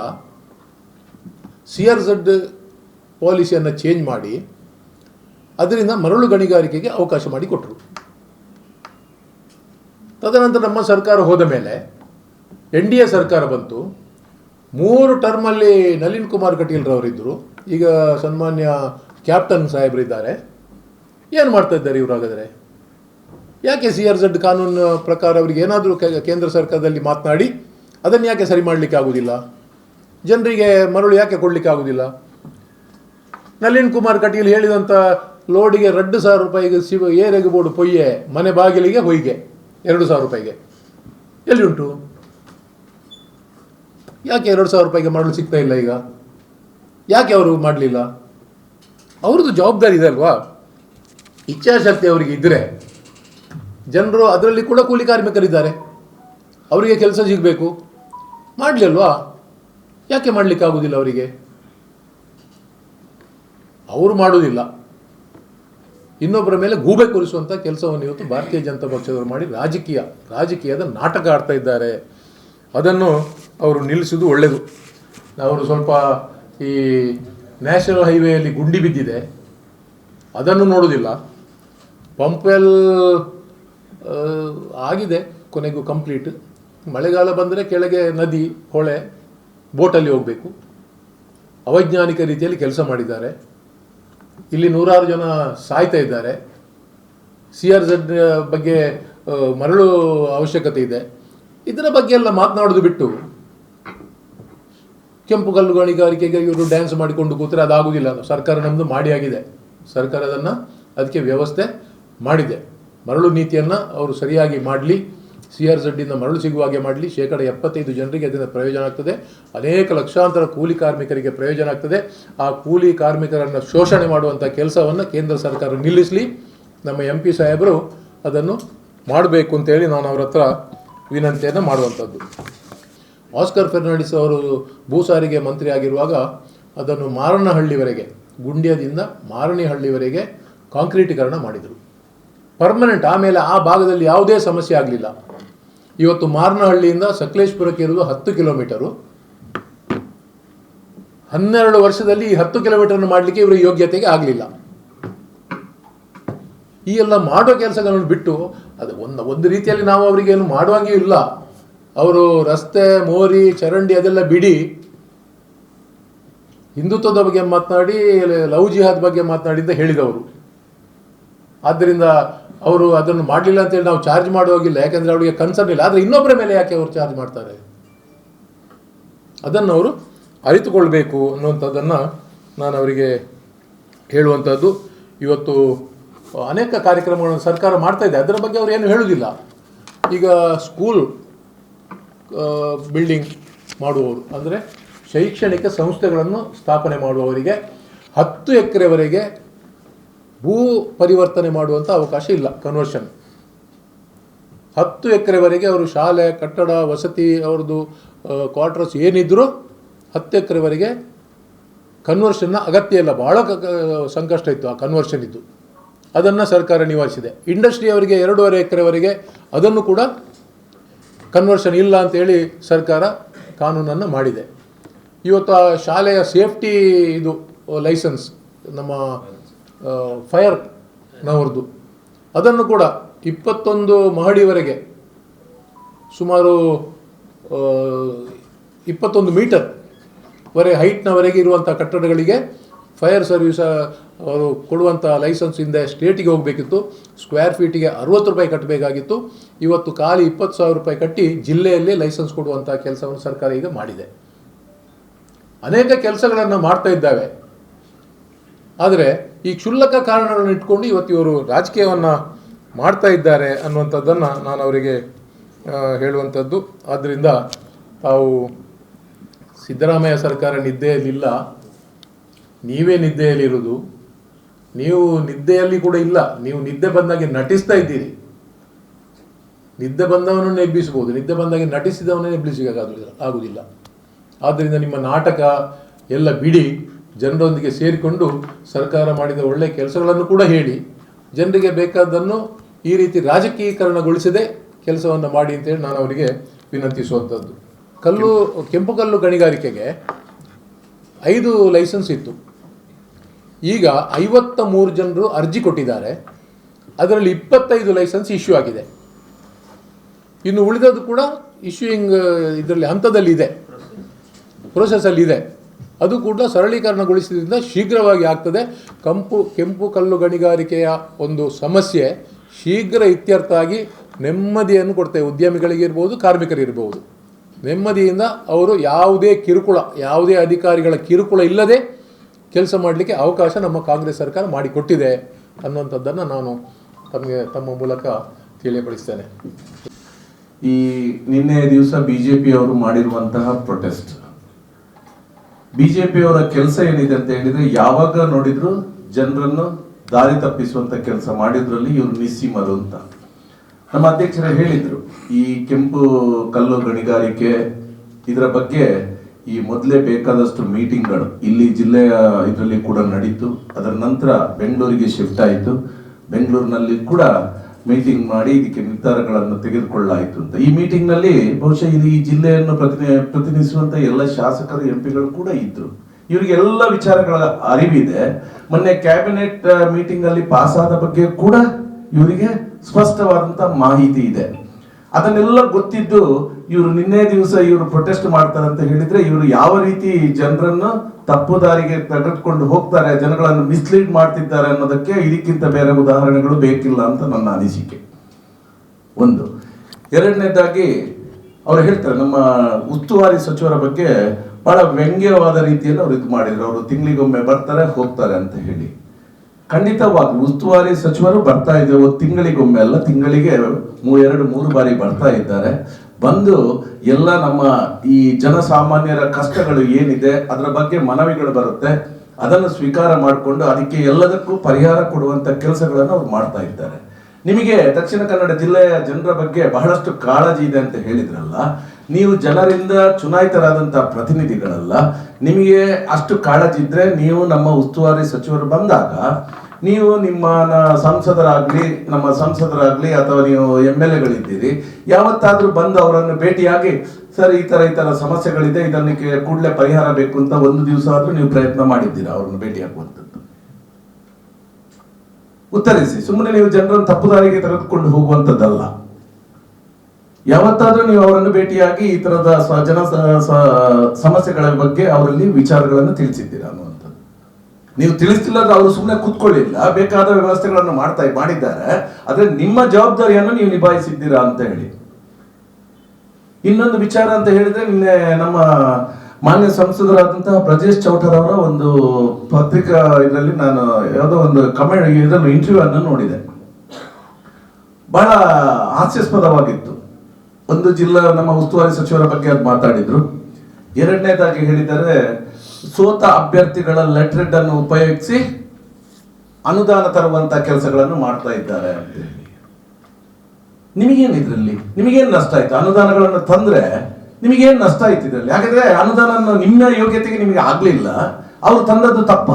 ಸಿ ಆರ್ ಝಡ್ ಪಾಲಿಸಿಯನ್ನು ಚೇಂಜ್ ಮಾಡಿ ಅದರಿಂದ ಮರಳು ಗಣಿಗಾರಿಕೆಗೆ ಅವಕಾಶ ಮಾಡಿಕೊಟ್ಟರು ತದನಂತರ ನಮ್ಮ ಸರ್ಕಾರ ಹೋದ ಮೇಲೆ ಎನ್ ಡಿ ಎ ಸರ್ಕಾರ ಬಂತು, ಮೂರು ಟರ್ಮಲ್ಲಿ ನಳಿನ್ ಕುಮಾರ್ ಕಟೀಲ್ರವರಿದ್ದರು ಈಗ ಸನ್ಮಾನ್ಯ ಕ್ಯಾಪ್ಟನ್ ಸಾಹೇಬರಿದ್ದಾರೆ. ಏನು ಮಾಡ್ತಾ ಇದ್ದಾರೆ ಇವರು ಹಾಗಾದರೆ ಯಾಕೆ ಸಿ ಆರ್ ಝಡ್ ಕಾನೂನು ಪ್ರಕಾರ ಅವರಿಗೆ ಏನಾದರೂ ಕೇಂದ್ರ ಸರ್ಕಾರದಲ್ಲಿ ಮಾತನಾಡಿ, ಅದನ್ನು ಯಾಕೆ ಸರಿ ಮಾಡಲಿಕ್ಕೆ ಆಗೋದಿಲ್ಲ? ಜನರಿಗೆ ಮರಳು ಯಾಕೆ ಕೊಡಲಿಕ್ಕೆ ಆಗೋದಿಲ್ಲ? ನಳಿನ್ ಕುಮಾರ್ ಕಟೀಲ್ ಹೇಳಿದಂಥ ಲೋಡಿಗೆ ಎರಡು ಸಾವಿರ ರೂಪಾಯಿಗೆ ಸಿವ ಏರೆಗೆ ಪೊಯ್ಯೆ, ಮನೆ ಬಾಗಿಲಿಗೆ ಹೊಯ್ಗೆ, ಎರಡು ಸಾವಿರ ರೂಪಾಯಿಗೆ. ಎಲ್ಲಿ ಉಂಟು? ಯಾಕೆ ಎರಡು ಸಾವಿರ ರೂಪಾಯಿಗೆ ಮಾಡಲು ಸಿಗ್ತಾ ಇಲ್ಲ ಈಗ? ಯಾಕೆ ಅವರು ಮಾಡಲಿಲ್ಲ? ಅವ್ರದ್ದು ಜವಾಬ್ದಾರಿ ಇದೆ ಅಲ್ವಾ? ಇಚ್ಛಾಶಕ್ತಿ ಅವರಿಗೆ ಇದ್ದರೆ ಜನರು ಅದರಲ್ಲಿ ಕೂಡ ಕೂಲಿ ಕಾರ್ಮಿಕರಿದ್ದಾರೆ. ಅವರಿಗೆ ಕೆಲಸ ಸಿಗಬೇಕು. ಮಾಡಲಿಲ್ವಾ ಯಾಕೆ ಮಾಡಲಿಕ್ಕೆ ಆಗೋದಿಲ್ಲ ಅವರಿಗೆ? ಅವರು ಮಾಡೋದಿಲ್ಲ. ಇನ್ನೊಬ್ಬರ ಮೇಲೆ ಗೂಬೆ ಕೂರಿಸುವಂಥ ಕೆಲಸವನ್ನು ಇವತ್ತು ಭಾರತೀಯ ಜನತಾ ಪಕ್ಷದವರು ಮಾಡಿ ರಾಜಕೀಯ, ರಾಜಕೀಯದ ನಾಟಕ ಆಡ್ತಾ ಇದ್ದಾರೆ. ಅದನ್ನು ಅವರು ನಿಲ್ಲಿಸೋದು ಒಳ್ಳೆಯದು. ಅವರು ಸ್ವಲ್ಪ ಈ ನ್ಯಾಷನಲ್ ಹೈವೇಯಲ್ಲಿ ಗುಂಡಿ ಬಿದ್ದಿದೆ. ಅದನ್ನು ನೋಡೋದಿಲ್ಲ ಪಂಪ್ವೆಲ್ ಆಗಿದೆ, ಕೊನೆಗೂ ಕಂಪ್ಲೀಟ್. ಮಳೆಗಾಲ ಬಂದರೆ ಕೆಳಗೆ ನದಿ, ಹೊಳೆ, ಬೋಟಲ್ಲಿ ಹೋಗಬೇಕು. ಅವೈಜ್ಞಾನಿಕ ರೀತಿಯಲ್ಲಿ ಕೆಲಸ ಮಾಡಿದ್ದಾರೆ. ಇಲ್ಲಿ ನೂರಾರು ಜನ ಸಾಯ್ತಾ ಇದ್ದಾರೆ. ಸಿ ಆರ್ ಝಡ್ ಬಗ್ಗೆ ಮರಳು ಅವಶ್ಯಕತೆ ಇದೆ. ಇದರ ಬಗ್ಗೆ ಎಲ್ಲ ಮಾತನಾಡೋದು ಬಿಟ್ಟು ಕೆಂಪು ಕಲ್ಲು ಗಣಿಗಾರಿಕೆಗೆ ಇವರು ಡ್ಯಾನ್ಸ್ ಮಾಡಿಕೊಂಡು ಕೂತ್ರೆ ಅದಾಗುವುದಿಲ್ಲ ಸರ್ಕಾರ ನಮ್ಮದು ಮಾಡಿ ಆಗಿದೆ. ಸರ್ಕಾರ ಅದನ್ನು ಅದಕ್ಕೆ ವ್ಯವಸ್ಥೆ ಮಾಡಿದೆ. ಮರಳು ನೀತಿಯನ್ನು ಅವರು ಸರಿಯಾಗಿ ಮಾಡಲಿ ಸಿ ಆರ್ ಝಡ್ಡಿಂದ ಮರಳು ಸಿಗುವ ಹಾಗೆ ಮಾಡಲಿ, ಶೇಕಡ ಎಪ್ಪತ್ತೈದು ಜನರಿಗೆ ಅದರಿಂದ ಪ್ರಯೋಜನ ಆಗ್ತದೆ. ಅನೇಕ ಲಕ್ಷಾಂತರ ಕೂಲಿ ಕಾರ್ಮಿಕರಿಗೆ ಪ್ರಯೋಜನ ಆಗ್ತದೆ. ಆ ಕೂಲಿ ಕಾರ್ಮಿಕರನ್ನು ಶೋಷಣೆ ಮಾಡುವಂಥ ಕೆಲಸವನ್ನು ಕೇಂದ್ರ ಸರ್ಕಾರ ನಿಲ್ಲಿಸಲಿ. ನಮ್ಮ ಎಂ ಪಿ ಸಾಹೇಬರು ಅದನ್ನು ಮಾಡಬೇಕು ಅಂತೇಳಿ ನಾನು ಅವರ ಹತ್ರ ವಿನಂತಿಯನ್ನು ಮಾಡುವಂಥದ್ದು ಆಸ್ಕರ್ ಫೆರ್ನಾಂಡಿಸ್ ಅವರು ಭೂ ಸಾರಿಗೆ ಮಂತ್ರಿ ಆಗಿರುವಾಗ ಅದನ್ನು ಮಾರನಹಳ್ಳಿವರೆಗೆ, ಗುಂಡ್ಯದಿಂದ ಮಾರಣಿಹಳ್ಳಿವರೆಗೆ ಕಾಂಕ್ರೀಟೀಕರಣ ಮಾಡಿದರು. ಪರ್ಮನೆಂಟ್ ಆಮೇಲೆ ಆ ಭಾಗದಲ್ಲಿ ಯಾವುದೇ ಸಮಸ್ಯೆ ಆಗಲಿಲ್ಲ. ಇವತ್ತು ಮಾರನಹಳ್ಳಿಯಿಂದ ಸಕಲೇಶ್ಪುರಕ್ಕೆ ಇರುವುದು ಹತ್ತು ಕಿಲೋಮೀಟರು. ಹನ್ನೆರಡು ವರ್ಷದಲ್ಲಿ ಈ ಹತ್ತು ಕಿಲೋಮೀಟರ್ನ ಮಾಡಲಿಕ್ಕೆ ಇವರ ಯೋಗ್ಯತೆಗೆ ಆಗಲಿಲ್ಲ. ಈ ಎಲ್ಲ ಮಾಡೋ ಕೆಲಸಗಳನ್ನು ಬಿಟ್ಟು, ಅದು ಒಂದು ಒಂದು ರೀತಿಯಲ್ಲಿ ನಾವು ಅವರಿಗೆ ಏನು ಮಾಡುವಾಗೆ ಇಲ್ಲ. ಅವರು ರಸ್ತೆ, ಮೋರಿ, ಚರಂಡಿ ಅದೆಲ್ಲ ಬಿಡಿ. ಹಿಂದುತ್ವದ ಬಗ್ಗೆ ಮಾತನಾಡಿ ಲವ್ ಜಿಹಾದ್ ಬಗ್ಗೆ ಮಾತನಾಡಿ ಅಂತ ಹೇಳಿದವರು. ಆದ್ದರಿಂದ ಅವರು ಅದನ್ನು ಮಾಡಲಿಲ್ಲ ಅಂತೇಳಿ ನಾವು ಚಾರ್ಜ್ ಮಾಡುವಾಗಿಲ್ಲ ಯಾಕಂದರೆ ಅವರಿಗೆ ಕನ್ಸರ್ನ್ ಇಲ್ಲ. ಆದರೆ ಇನ್ನೊಬ್ಬರ ಮೇಲೆ ಯಾಕೆ ಅವರು ಚಾರ್ಜ್ ಮಾಡ್ತಾರೆ? ಅದನ್ನು ಅವರು ಅರಿತುಕೊಳ್ಬೇಕು ಅನ್ನುವಂಥದ್ದನ್ನು ನಾನು ಅವರಿಗೆ ಹೇಳುವಂಥದ್ದು. ಇವತ್ತು ಅನೇಕ ಕಾರ್ಯಕ್ರಮಗಳನ್ನು ಸರ್ಕಾರ ಮಾಡ್ತಾ ಇದೆ. ಅದರ ಬಗ್ಗೆ ಅವರು ಏನು ಹೇಳುವುದಿಲ್ಲ ಈಗ ಸ್ಕೂಲ್ ಬಿಲ್ಡಿಂಗ್ ಮಾಡುವವರು. ಅಂದರೆ ಶೈಕ್ಷಣಿಕ ಸಂಸ್ಥೆಗಳನ್ನು ಸ್ಥಾಪನೆ ಮಾಡುವವರಿಗೆ, ಹತ್ತು ಎಕರೆವರೆಗೆ ಭೂ ಪರಿವರ್ತನೆ ಮಾಡುವಂಥ ಅವಕಾಶ ಇಲ್ಲ ಕನ್ವರ್ಷನ್ ಹತ್ತು ಎಕರೆವರೆಗೆ ಅವರು ಶಾಲೆ, ಕಟ್ಟಡ, ವಸತಿ, ಅವ್ರದ್ದು ಕ್ವಾರ್ಟರ್ಸ್ ಏನಿದ್ರೂ ಹತ್ತು ಎಕರೆವರೆಗೆ ಕನ್ವರ್ಷನ್ನ ಅಗತ್ಯ ಇಲ್ಲ. ಭಾಳ ಸಂಕಷ್ಟ ಇತ್ತು ಆ ಕನ್ವರ್ಷನ್ ಇದ್ದು. ಅದನ್ನು ಸರ್ಕಾರ ನಿವಾರಿಸಿದೆ. ಇಂಡಸ್ಟ್ರಿ ಅವರಿಗೆ ಎರಡೂವರೆ ಎಕರೆವರೆಗೆ ಅದನ್ನು ಕೂಡ ಕನ್ವರ್ಷನ್ ಇಲ್ಲ ಅಂತೇಳಿ ಸರ್ಕಾರ ಕಾನೂನನ್ನು ಮಾಡಿದೆ. ಇವತ್ತು ಶಾಲೆಯ ಸೇಫ್ಟಿ ಇದು ಲೈಸೆನ್ಸ್ ನಮ್ಮ ಫೈರ್ನವ್ರದ್ದು ಅದನ್ನು ಕೂಡ ಇಪ್ಪತ್ತೊಂದು ಮಹಡಿವರೆಗೆ ಸುಮಾರು ಇಪ್ಪತ್ತೊಂದು ಮೀಟರ್ ವರೆ ಹೈಟ್ನವರೆಗೆ ಇರುವಂಥ ಕಟ್ಟಡಗಳಿಗೆ ಫೈರ್ ಸರ್ವಿಸ್ ಅವರು ಕೊಡುವಂಥ ಲೈಸೆನ್ಸ್ ಹಿಂದೆ ಸ್ಟೇಟಿಗೆ ಹೋಗಬೇಕಿತ್ತು. ಸ್ಕ್ವೇರ್ ಫೀಟಿಗೆ ಅರುವತ್ತು ರೂಪಾಯಿ ಕಟ್ಟಬೇಕಾಗಿತ್ತು. ಇವತ್ತು ಖಾಲಿ ಇಪ್ಪತ್ತು ಸಾವಿರ ರೂಪಾಯಿ ಕಟ್ಟಿ ಜಿಲ್ಲೆಯಲ್ಲೇ ಲೈಸೆನ್ಸ್ ಕೊಡುವಂಥ ಕೆಲಸವನ್ನು ಸರ್ಕಾರ ಈಗ ಮಾಡಿದೆ. ಅನೇಕ ಕೆಲಸಗಳನ್ನು ಮಾಡ್ತಾ ಇದ್ದಾವೆ. ಆದರೆ ಈ ಕ್ಷುಲ್ಲಕ ಕಾರಣಗಳನ್ನು ಇಟ್ಕೊಂಡು ಇವತ್ತು ಇವರು ರಾಜಕೀಯವನ್ನು ಮಾಡ್ತಾ ಇದ್ದಾರೆ ಅನ್ನುವಂಥದ್ದನ್ನು ನಾನು ಅವರಿಗೆ ಹೇಳುವಂಥದ್ದು. ಆದ್ದರಿಂದ ತಾವು ಸಿದ್ದರಾಮಯ್ಯ ಸರ್ಕಾರ ನಿದ್ದೆಯಲ್ಲಿಲ್ಲ. ನೀವೇ ನಿದ್ದೆಯಲ್ಲಿರುವುದು, ನೀವು ನಿದ್ದೆಯಲ್ಲಿ ಕೂಡ ಇಲ್ಲ, ನೀವು ನಿದ್ದೆ ಬಂದಾಗೆ ನಟಿಸ್ತಾ ಇದ್ದೀರಿ. ನಿದ್ದೆ ಬಂದವನನ್ನು ಎಬ್ಬಿಸಬಹುದು, ನಿದ್ದೆ ಬಂದಾಗೆ ನಟಿಸಿದವನನ್ನು ಎಬ್ಬಿಸಲಿಕ್ಕಾಗುವುದಿಲ್ಲ ಆಗುವುದಿಲ್ಲ ಆದ್ದರಿಂದ ನಿಮ್ಮ ನಾಟಕ ಎಲ್ಲ ಬಿಡಿ, ಜನರೊಂದಿಗೆ ಸೇರಿಕೊಂಡು ಸರ್ಕಾರ ಮಾಡಿದ ಒಳ್ಳೆಯ ಕೆಲಸಗಳನ್ನು ಕೂಡ ಹೇಳಿ, ಜನರಿಗೆ ಬೇಕಾದ್ದನ್ನು ಈ ರೀತಿ ರಾಜಕೀಕರಣಗೊಳಿಸದೆ ಕೆಲಸವನ್ನು ಮಾಡಿ ಅಂತೇಳಿ ನಾನು ಅವರಿಗೆ ವಿನಂತಿಸುವಂಥದ್ದು. ಕಲ್ಲು, ಕೆಂಪು ಕಲ್ಲು ಗಣಿಗಾರಿಕೆಗೆ ಐದು ಲೈಸೆನ್ಸ್ ಇತ್ತು. ಈಗ ಐವತ್ತ ಮೂರು ಜನರು ಅರ್ಜಿ ಕೊಟ್ಟಿದ್ದಾರೆ. ಅದರಲ್ಲಿ ಇಪ್ಪತ್ತೈದು ಲೈಸೆನ್ಸ್ ಇಶ್ಯೂ ಆಗಿದೆ. ಇನ್ನು ಉಳಿದದ್ದು ಕೂಡ ಇಶ್ಯೂಯಿಂಗ್ ಇದರಲ್ಲಿ ಹಂತದಲ್ಲಿ ಇದೆ ಪ್ರೊಸೆಸಲ್ಲಿ ಇದೆ ಅದು ಕೂಡ ಸರಳೀಕರಣಗೊಳಿಸಿದ್ರಿಂದ ಶೀಘ್ರವಾಗಿ ಆಗ್ತದೆ. ಕಂಪು, ಕೆಂಪು ಕಲ್ಲು ಗಣಿಗಾರಿಕೆಯ ಒಂದು ಸಮಸ್ಯೆ ಶೀಘ್ರ ಇತ್ಯರ್ಥ ಆಗಿ ನೆಮ್ಮದಿಯನ್ನು ಕೊಡ್ತೇವೆ ಉದ್ಯಮಿಗಳಿಗಿರ್ಬೋದು, ಕಾರ್ಮಿಕರಿರ್ಬೋದು. ನೆಮ್ಮದಿಯಿಂದ ಅವರು ಯಾವುದೇ ಕಿರುಕುಳ, ಯಾವುದೇ ಅಧಿಕಾರಿಗಳ ಕಿರುಕುಳ ಇಲ್ಲದೆ ಕೆಲಸ ಮಾಡಲಿಕ್ಕೆ ಅವಕಾಶ ನಮ್ಮ ಕಾಂಗ್ರೆಸ್ ಸರ್ಕಾರ ಮಾಡಿಕೊಟ್ಟಿದೆ ಅನ್ನುವಂಥದ್ದನ್ನು ನಾನು ತಮಗೆ ತಮ್ಮ ಮೂಲಕ ತಿಳಿಯಪಡಿಸ್ತೇನೆ. ಈ ನಿನ್ನೆ ದಿವಸ ಬಿ ಜೆ ಅವರು ಮಾಡಿರುವಂತಹ ಪ್ರೊಟೆಸ್ಟ್ ಬಿ ಜೆ ಅವರ ಕೆಲಸ ಏನಿದೆ ಅಂತ ಹೇಳಿದ್ರೆ ಯಾವಾಗ ನೋಡಿದ್ರು ಜನರನ್ನು ದಾರಿ ತಪ್ಪಿಸುವಂತ ಕೆಲಸ ಮಾಡಿದ್ರಲ್ಲಿ ಇವರು ನಿಸ್ಸೀಮರು ಅಂತ. ನಮ್ಮ ಅಧ್ಯಕ್ಷರು ಹೇಳಿದ್ರು, ಈ ಕೆಂಪು ಕಲ್ಲು ಗಣಿಗಾರಿಕೆ ಇದರ ಬಗ್ಗೆ ಈ ಮೊದಲೇ ಬೇಕಾದಷ್ಟು ಮೀಟಿಂಗ್ಗಳು ಇಲ್ಲಿ ಜಿಲ್ಲೆಯ ಇದರಲ್ಲಿ ಕೂಡ ನಡೀತು. ಅದರ ನಂತರ ಬೆಂಗಳೂರಿಗೆ ಶಿಫ್ಟ್ ಆಯಿತು. ಬೆಂಗಳೂರಿನಲ್ಲಿ ಕೂಡ ಮೀಟಿಂಗ್ ಮಾಡಿ ಇದಕ್ಕೆ ನಿರ್ಧಾರಗಳನ್ನು ತೆಗೆದುಕೊಳ್ಳಲಾಯಿತು ಅಂತ. ಈ ಮೀಟಿಂಗ್ನಲ್ಲಿ ಬಹುಶಃ ಇದು ಈ ಜಿಲ್ಲೆಯನ್ನು ಪ್ರತಿನಿ, ಪ್ರತಿನಿಧಿಸುವಂತ ಎಲ್ಲ ಶಾಸಕರು, ಎಂಪಿಗಳು ಕೂಡ ಇದ್ದರು ಇವರಿಗೆ ಎಲ್ಲ ವಿಚಾರಗಳ ಅರಿವಿದೆ. ಮೊನ್ನೆ ಕ್ಯಾಬಿನೆಟ್ ಮೀಟಿಂಗಲ್ಲಿ ಪಾಸಾದ ಬಗ್ಗೆ ಕೂಡ ಇವರಿಗೆ ಸ್ಪಷ್ಟವಾದಂತ ಮಾಹಿತಿ ಇದೆ. ಅದನ್ನೆಲ್ಲ ಗೊತ್ತಿದ್ದು ಇವರು ನಿನ್ನೆ ದಿವಸ ಇವರು ಪ್ರೊಟೆಸ್ಟ್ ಮಾಡ್ತಾರೆ ಅಂತ ಹೇಳಿದ್ರೆ ಇವರು ಯಾವ ರೀತಿ ಜನರನ್ನು ತಪ್ಪು ದಾರಿಗೆ ತಗಟ್ಕೊಂಡು ಹೋಗ್ತಾರೆ, ಜನಗಳನ್ನು ಮಿಸ್ಲೀಡ್ ಮಾಡ್ತಿದ್ದಾರೆ ಅನ್ನೋದಕ್ಕೆ ಇದಕ್ಕಿಂತ ಬೇರೆ ಉದಾಹರಣೆಗಳು ಬೇಕಿಲ್ಲ ಅಂತ ನನ್ನ ಅನಿಸಿಕೆ. ಒಂದು. ಎರಡನೇದಾಗಿ ಅವ್ರು ಹೇಳ್ತಾರೆ, ನಮ್ಮ ಉಸ್ತುವಾರಿ ಸಚಿವರ ಬಗ್ಗೆ ಬಹಳ ವ್ಯಂಗ್ಯವಾದ ರೀತಿಯಲ್ಲಿ ಅವ್ರು ಇದು ಮಾಡಿದ್ರು. ಅವರು ತಿಂಗಳಿಗೊಮ್ಮೆ ಬರ್ತಾರೆ, ಹೋಗ್ತಾರೆ ಅಂತ ಹೇಳಿ. ಖಂಡಿತವಾಗಿ ಉಸ್ತುವಾರಿ ಸಚಿವರು ಬರ್ತಾ ಇದ್ದಾರೆ, ತಿಂಗಳಿಗೊಮ್ಮೆ ಅಲ್ಲ, ತಿಂಗಳಿಗೆ ಎರಡು, ಮೂರು ಬಾರಿ ಬರ್ತಾ ಇದ್ದಾರೆ. ಬಂದು ಎಲ್ಲ ನಮ್ಮ ಈ ಜನಸಾಮಾನ್ಯರ ಕಷ್ಟಗಳು ಏನಿದೆ, ಅದರ ಬಗ್ಗೆ ಮನವಿಗಳು ಬರುತ್ತೆ. ಅದನ್ನು ಸ್ವೀಕಾರ ಮಾಡಿಕೊಂಡು ಅದಕ್ಕೆ ಎಲ್ಲದಕ್ಕೂ ಪರಿಹಾರ ಕೊಡುವಂತ ಕೆಲಸಗಳನ್ನು ಅವ್ರು ಮಾಡ್ತಾ ಇದ್ದಾರೆ. ನಿಮಗೆ ದಕ್ಷಿಣ ಕನ್ನಡ ಜಿಲ್ಲೆಯ ಜನರ ಬಗ್ಗೆ ಬಹಳಷ್ಟು ಕಾಳಜಿ ಇದೆ ಅಂತ ಹೇಳಿದ್ರಲ್ಲ, ನೀವು ಜನರಿಂದ ಚುನಾಯಿತರಾದಂತಹ ಪ್ರತಿನಿಧಿಗಳಲ್ಲ, ನಿಮಗೆ ಅಷ್ಟು ಕಾಳಜಿ ಇದ್ರೆ ನೀವು ನಮ್ಮ ಉಸ್ತುವಾರಿ ಸಚಿವರು ಬಂದಾಗ ನೀವು ನಿಮ್ಮ ಸಂಸದರಾಗ್ಲಿ, ನಮ್ಮ ಸಂಸದರಾಗ್ಲಿ ಅಥವಾ ನೀವು ಎಂ ಎಲ್ ಎಗಳಿದ್ದೀರಿ, ಯಾವತ್ತಾದ್ರೂ ಬಂದು ಅವರನ್ನು ಭೇಟಿಯಾಗಿ, ಸರ್, ಈ ತರ ಈ ತರ ಸಮಸ್ಯೆಗಳಿದೆ ಇದನ್ನಕ್ಕೆ ಕೂಡಲೇ ಪರಿಹಾರ ಬೇಕು ಅಂತ ಒಂದು ದಿವಸ ಆದ್ರೂ ನೀವು ಪ್ರಯತ್ನ ಮಾಡಿದ್ದೀರಾ ಅವರನ್ನು ಭೇಟಿಯಾಗುವಂಥದ್ದು? ಉತ್ತರಿಸಿ, ಸುಮ್ಮನೆ ನೀವು ಜನರನ್ನು ತಪ್ಪು ದಾರಿಗೆ ತೆಗೆದುಕೊಂಡು ಹೋಗುವಂಥದ್ದಲ್ಲ. ಯಾವತ್ತಾದ್ರೂ ನೀವು ಅವರನ್ನು ಭೇಟಿಯಾಗಿ ಈ ತರದ ಸ- ಜನ ಸಮಸ್ಯೆಗಳ ಬಗ್ಗೆ ಅವರಲ್ಲಿ ವಿಚಾರಗಳನ್ನು ತಿಳಿಸಿದ್ದೀರಾ ಅನ್ನುವಂಥದ್ದು ನೀವು ತಿಳಿಸ್ತಿಲ್ಲ ಅಂದ್ರೆ ಅವರು ಸುಮ್ಮನೆ ಕೂತ್ಕೊಳ್ಳಿಲ್ಲ. ಬೇಕಾದ ವ್ಯವಸ್ಥೆಗಳನ್ನು ಮಾಡ್ತಾ ಮಾಡಿದ್ದಾರೆ. ಆದರೆ ನಿಮ್ಮ ಜವಾಬ್ದಾರಿಯನ್ನು ನೀವು ನಿಭಾಯಿಸಿದ್ದೀರಾ ಅಂತ ಹೇಳಿ. ಇನ್ನೊಂದು ವಿಚಾರ ಅಂತ ಹೇಳಿದ್ರೆ, ನಿನ್ನೆ ನಮ್ಮ ಮಾನ್ಯ ಸಂಸದರಾದಂತಹ ಬ್ರಜೇಶ್ ಚೌಟರ್ ಅವರ ಒಂದು ಪತ್ರಿಕಾ ಇದರಲ್ಲಿ ನಾನು ಯಾವುದೋ ಒಂದು ಕಮೆಂಟ್ ಇದನ್ನು ಇಂಟರ್ವ್ಯೂ ಅನ್ನು ನೋಡಿದೆ. ಬಹಳ ಹಾಸ್ಯಾಸ್ಪದವಾಗಿತ್ತು. ಒಂದು ಜಿಲ್ಲಾ ನಮ್ಮ ಉಸ್ತುವಾರಿ ಸಚಿವರ ಬಗ್ಗೆ ಅದು ಮಾತಾಡಿದ್ರು. ಎರಡನೇದಾಗಿ ಹೇಳಿದರೆ ಸೋತ ಅಭ್ಯರ್ಥಿಗಳ ಲೆಟರ್ ಅನ್ನು ಉಪಯೋಗಿಸಿ ಅನುದಾನ ತರುವಂತ ಕೆಲಸಗಳನ್ನು ಮಾಡ್ತಾ ಇದ್ದಾರೆ ನಿಮಗೇನು ಇದರಲ್ಲಿ? ನಿಮಗೇನು ನಷ್ಟ ಆಯ್ತು? ಅನುದಾನಗಳನ್ನು ತಂದ್ರೆ ನಿಮಗೇನು ನಷ್ಟ ಆಯ್ತು ಇದರಲ್ಲಿ? ಯಾಕಂದ್ರೆ ಅನುದಾನ ನಿಮ್ಮ ಯೋಗ್ಯತೆಗೆ ನಿಮಗೆ ಆಗ್ಲಿಲ್ಲ, ಅವ್ರು ತಂದದ್ದು ತಪ್ಪ?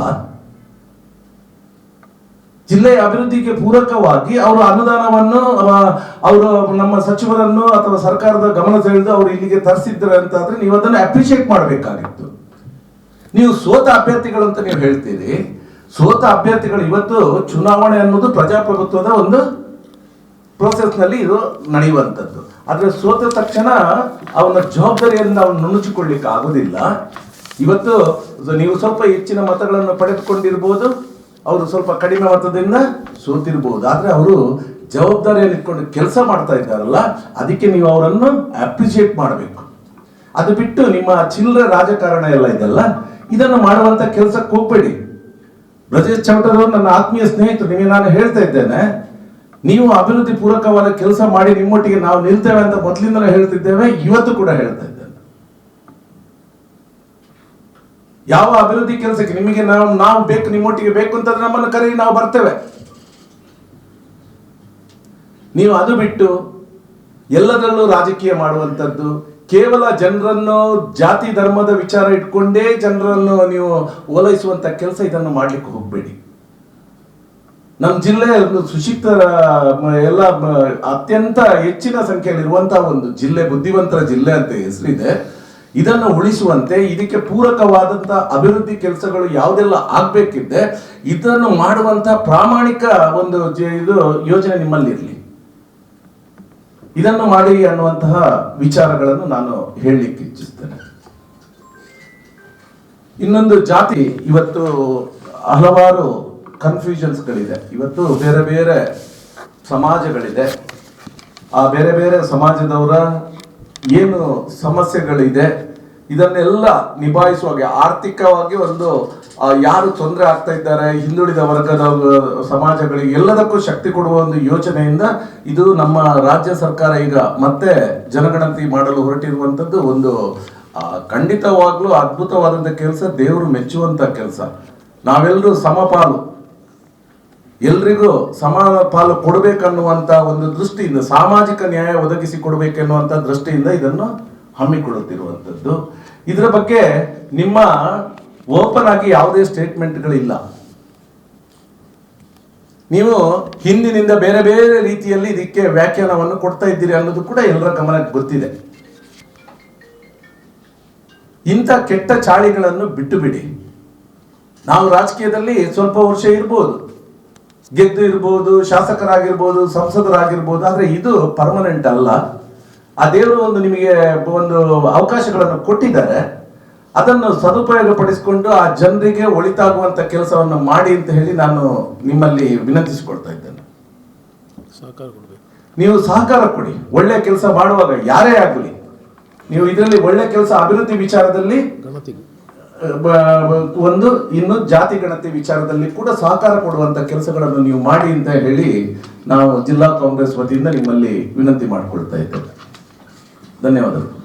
ಜಿಲ್ಲೆಯ ಅಭಿವೃದ್ಧಿಗೆ ಪೂರಕವಾಗಿ ಅವರು ಅನುದಾನವನ್ನು, ಅವ- ಅವರು ನಮ್ಮ ಸಚಿವರನ್ನು ಅಥವಾ ಸರ್ಕಾರದ ಗಮನ ಸೆಳೆದು ಅವರು ಇಲ್ಲಿಗೆ ತರಿಸಿದ್ದಾರೆ ಅಂತಾದ್ರೆ ನೀವು ಅದನ್ನು ಅಪ್ರಿಶಿಯೇಟ್ ಮಾಡಬೇಕಾಗಿತ್ತು. ನೀವು ಸೋತ ಅಭ್ಯರ್ಥಿಗಳು ಅಂತ ನೀವು ಹೇಳ್ತೀರಿ. ಸೋತ ಅಭ್ಯರ್ಥಿಗಳು ಇವತ್ತು ಚುನಾವಣೆ ಅನ್ನೋದು ಪ್ರಜಾಪ್ರಭುತ್ವದ ಒಂದು ಪ್ರೋಸೆಸ್ನಲ್ಲಿ ಇದು ನಡೆಯುವಂಥದ್ದು. ಆದ್ರೆ ಸೋತ ತಕ್ಷಣ ಅವನ ಜವಾಬ್ದಾರಿಯನ್ನು ಅವನು ನುಣುಚಿಕೊಳ್ಳಿಕ್ಕೆ ಆಗೋದಿಲ್ಲ. ಇವತ್ತು ನೀವು ಸ್ವಲ್ಪ ಹೆಚ್ಚಿನ ಮತಗಳನ್ನು ಪಡೆದುಕೊಂಡಿರ್ಬೋದು. ಅವರು ಸ್ವಲ್ಪ ಕಡಿಮೆ ಮತದಿಂದ ಸೋತಿರ್ಬೋದು. ಆದ್ರೆ ಅವರು ಜವಾಬ್ದಾರಿಯಲ್ಲಿ ಇಟ್ಕೊಂಡು ಕೆಲಸ ಮಾಡ್ತಾ ಇದ್ದಾರಲ್ಲ, ಅದಕ್ಕೆ ನೀವು ಅವರನ್ನು ಅಪ್ರಿಶಿಯೇಟ್ ಮಾಡಬೇಕು. ಅದು ಬಿಟ್ಟು ನಿಮ್ಮ ಚಿಲ್ಲರೆ ರಾಜಕಾರಣ ಎಲ್ಲ ಇದೆಲ್ಲ ಇದನ್ನು ಮಾಡುವಂತ ಕೆಲಸಕ್ಕೆ ಹೋಗ್ಬೇಡಿ ಬ್ರಜೇಶ್ ಚೌಟರ್ ನನ್ನ ಆತ್ಮೀಯ ಸ್ನೇಹಿತರು, ನಿಮಗೆ ನಾನು ಹೇಳ್ತಾ ಇದ್ದೇನೆ, ನೀವು ಅಭಿವೃದ್ಧಿ ಪೂರಕವಾದ ಕೆಲಸ ಮಾಡಿ ನಿಮ್ಮೊಟ್ಟಿಗೆ ನಾವು ನಿಲ್ತೇವೆ ಅಂತ ಮೊದಲಿಂದಲೇ ಹೇಳ್ತಿದ್ದೇವೆ, ಇವತ್ತು ಕೂಡ ಹೇಳ್ತಾ ಇದ್ದೇನೆ. ಯಾವ ಅಭಿವೃದ್ಧಿ ಕೆಲಸಕ್ಕೆ ನಿಮಗೆ ನಾವು ನಾವು ಬೇಕು, ನಿಮ್ಮೊಟ್ಟಿಗೆ ಬೇಕು ಅಂತಂದ್ರೆ ನಮ್ಮನ್ನು ಕರೀರಿ, ನಾವು ಬರ್ತೇವೆ. ನೀವು ಅದು ಬಿಟ್ಟು ಎಲ್ಲದರಲ್ಲೂ ರಾಜಕೀಯ ಮಾಡುವಂಥದ್ದು ಕೇವಲ ಜನರನ್ನು ಜಾತಿ ಧರ್ಮದ ವಿಚಾರ ಇಟ್ಕೊಂಡೇ ಜನರನ್ನು ನೀವು ಓಲೈಸುವಂತ ಕೆಲಸ ಇದನ್ನು ಮಾಡ್ಲಿಕ್ಕೆ ಹೋಗಬೇಡಿ. ನಮ್ಮ ಜಿಲ್ಲೆ ಸುಶಿಕ್ತ ಎಲ್ಲ ಅತ್ಯಂತ ಹೆಚ್ಚಿನ ಸಂಖ್ಯೆಯಲ್ಲಿ ಇರುವಂತಹ ಒಂದು ಜಿಲ್ಲೆ, ಬುದ್ಧಿವಂತರ ಜಿಲ್ಲೆ ಅಂತ ಹೆಸರಿದೆ. ಇದನ್ನು ಉಳಿಸುವಂತೆ ಇದಕ್ಕೆ ಪೂರಕವಾದಂತ ಅಭಿವೃದ್ಧಿ ಕೆಲಸಗಳು ಯಾವುದೆಲ್ಲ ಆಗ್ಬೇಕಿದೆ, ಇದನ್ನು ಮಾಡುವಂತ ಪ್ರಾಮಾಣಿಕ ಒಂದು ಇದು ಯೋಜನೆ ನಿಮ್ಮಲ್ಲಿ ಇರಲಿ ಇದನ್ನು ಮಾಡಿ ಅನ್ನುವಂತಹ ವಿಚಾರಗಳನ್ನು ನಾನು ಹೇಳಲಿಕ್ಕೆ ಇಚ್ಛಿಸ್ತೇನೆ ಇನ್ನೊಂದು ಜಾತಿ, ಇವತ್ತು ಹಲವಾರು ಕನ್ಫ್ಯೂಷನ್ಸ್ಗಳಿದೆ ಇವತ್ತು ಬೇರೆ ಬೇರೆ ಸಮಾಜಗಳಿದೆ. ಆ ಬೇರೆ ಬೇರೆ ಸಮಾಜದವರ ಏನು ಸಮಸ್ಯೆಗಳಿದೆ, ಇದನ್ನೆಲ್ಲ ನಿಭಾಯಿಸುವಾಗ ಆರ್ಥಿಕವಾಗಿ ಒಂದು ಯಾರು ತೊಂದರೆ ಆಗ್ತಾ ಇದ್ದಾರೆ, ಹಿಂದುಳಿದ ವರ್ಗದ ಸಮಾಜಗಳಿಗೆ ಎಲ್ಲದಕ್ಕೂ ಶಕ್ತಿ ಕೊಡುವ ಒಂದು ಯೋಚನೆಯಿಂದ ಇದು ನಮ್ಮ ರಾಜ್ಯ ಸರ್ಕಾರ ಈಗ ಮತ್ತೆ ಜನಗಣತಿ ಮಾಡಲು ಹೊರಟಿರುವಂತದ್ದು ಒಂದು ಖಂಡಿತವಾಗ್ಲೂ ಅದ್ಭುತವಾದಂತ ಕೆಲಸ, ದೇವರು ಮೆಚ್ಚುವಂತ ಕೆಲಸ. ನಾವೆಲ್ಲರೂ ಸಮಪಾಲು ಎಲ್ರಿಗೂ ಸಮಾನ ಪಾಲು ಕೊಡಬೇಕನ್ನುವಂತ ಒಂದು ದೃಷ್ಟಿಯಿಂದ, ಸಾಮಾಜಿಕ ನ್ಯಾಯ ಒದಗಿಸಿ ಕೊಡಬೇಕೆನ್ನುವಂತ ದೃಷ್ಟಿಯಿಂದ ಇದನ್ನು ಹಮ್ಮಿಕೊಳ್ಳುತ್ತಿರುವಂಥದ್ದು. ಇದರ ಬಗ್ಗೆ ನಿಮ್ಮ ಓಪನ್ ಆಗಿ ಯಾವುದೇ ಸ್ಟೇಟ್ಮೆಂಟ್ಗಳಿಲ್ಲ. ನೀವು ಹಿಂದಿನಿಂದ ಬೇರೆ ಬೇರೆ ರೀತಿಯಲ್ಲಿ ಇದಕ್ಕೆ ವ್ಯಾಖ್ಯಾನವನ್ನು ಕೊಡ್ತಾ ಇದ್ದೀರಿ ಅನ್ನೋದು ಕೂಡ ಎಲ್ಲರ ಗಮನಕ್ಕೆ ಗೊತ್ತಿದೆ ಇಂಥ ಕೆಟ್ಟ ಚಾಳಿಗಳನ್ನು ಬಿಟ್ಟು ಬಿಡಿ ನಾವು ರಾಜಕೀಯದಲ್ಲಿ ಸ್ವಲ್ಪ ವರ್ಷ ಇರ್ಬೋದು. ಗೆದ್ದು ಇರ್ಬೋದು, ಶಾಸಕರಾಗಿರ್ಬೋದು, ಸಂಸದರಾಗಿರ್ಬೋದು, ಆದರೆ ಇದು ಪರ್ಮನೆಂಟ್ ಅಲ್ಲ. ಆ ದೇವರು ಒಂದು ನಿಮಗೆ ಒಂದು ಅವಕಾಶಗಳನ್ನು ಕೊಟ್ಟಿದ್ದಾರೆ. ಅದನ್ನು ಸದುಪಯೋಗ ಪಡಿಸಿಕೊಂಡು ಆ ಜನರಿಗೆ ಒಳಿತಾಗುವಂತ ಕೆಲಸವನ್ನು ಮಾಡಿ ಅಂತ ಹೇಳಿ ನಾನು ನಿಮ್ಮಲ್ಲಿ ವಿನಂತಿಸಿಕೊಳ್ತಾ ಇದ್ದೇನೆ. ನೀವು ಸಹಕಾರ ಕೊಡಿ. ಒಳ್ಳೆ ಕೆಲಸ ಮಾಡುವಾಗ ಯಾರೇ ಆಗಲಿ ನೀವು ಇದರಲ್ಲಿ ಒಳ್ಳೆ ಕೆಲಸ ಅಭಿವೃದ್ಧಿ ವಿಚಾರದಲ್ಲಿ ಒಂದು ಇನ್ನು ಜಾತಿ ಗಣತಿ ವಿಚಾರದಲ್ಲಿ ಕೂಡ ಸಹಕಾರ ಕೊಡುವಂತ ಕೆಲಸಗಳನ್ನು ನೀವು ಮಾಡಿ ಅಂತ ಹೇಳಿ ನಾವು ಜಿಲ್ಲಾ ಕಾಂಗ್ರೆಸ್ ವತಿಯಿಂದ ನಿಮ್ಮಲ್ಲಿ ವಿನಂತಿ ಮಾಡಿಕೊಳ್ತಾ ಇದ್ದೇವೆ. ಧನ್ಯವಾದಗಳು.